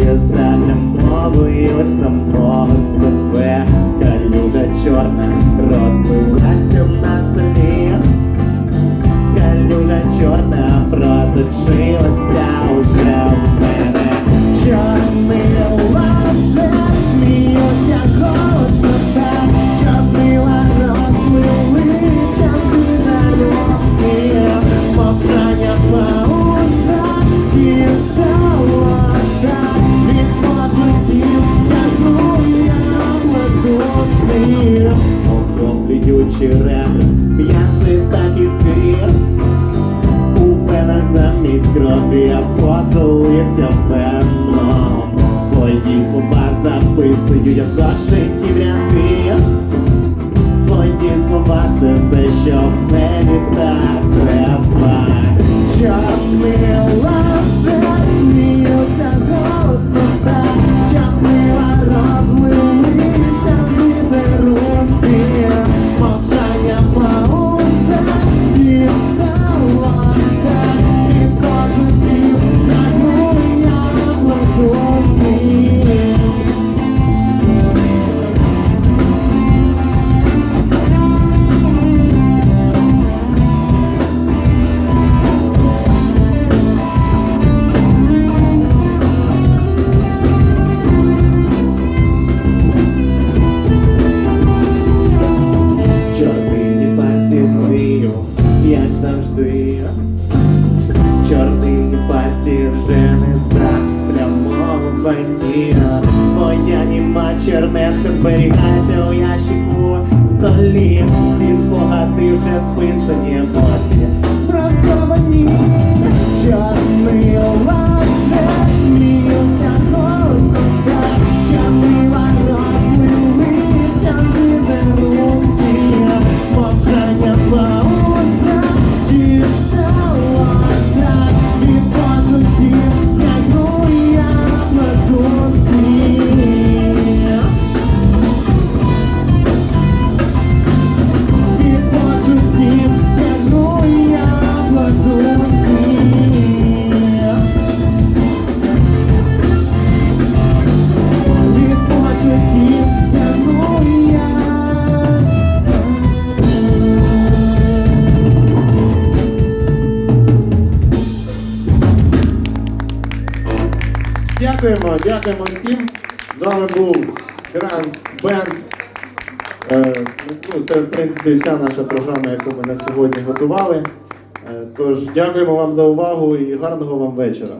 За Облилася мого себе Калюжа чорна розлилася на столі Калюжа чорна просочилася Охоплюючи ребра, м'яси так і. У пенах замість крові я поселився певно. Твої слова записую я в зашиті в ряди. Твої слова це все, що мені так треба. Чорнила вже Чорнині пальці вже не запрямовані. Моя німа чернетка зберігається у ящику столі. Всі спогади вже списані емоції. Спростовані Дякуємо, дякуємо всім. З вами був Гранс Бенд. Е, ну, це, в принципі, вся наша програма, яку ми на сьогодні готували. Е, тож, дякуємо вам за увагу і гарного вам вечора.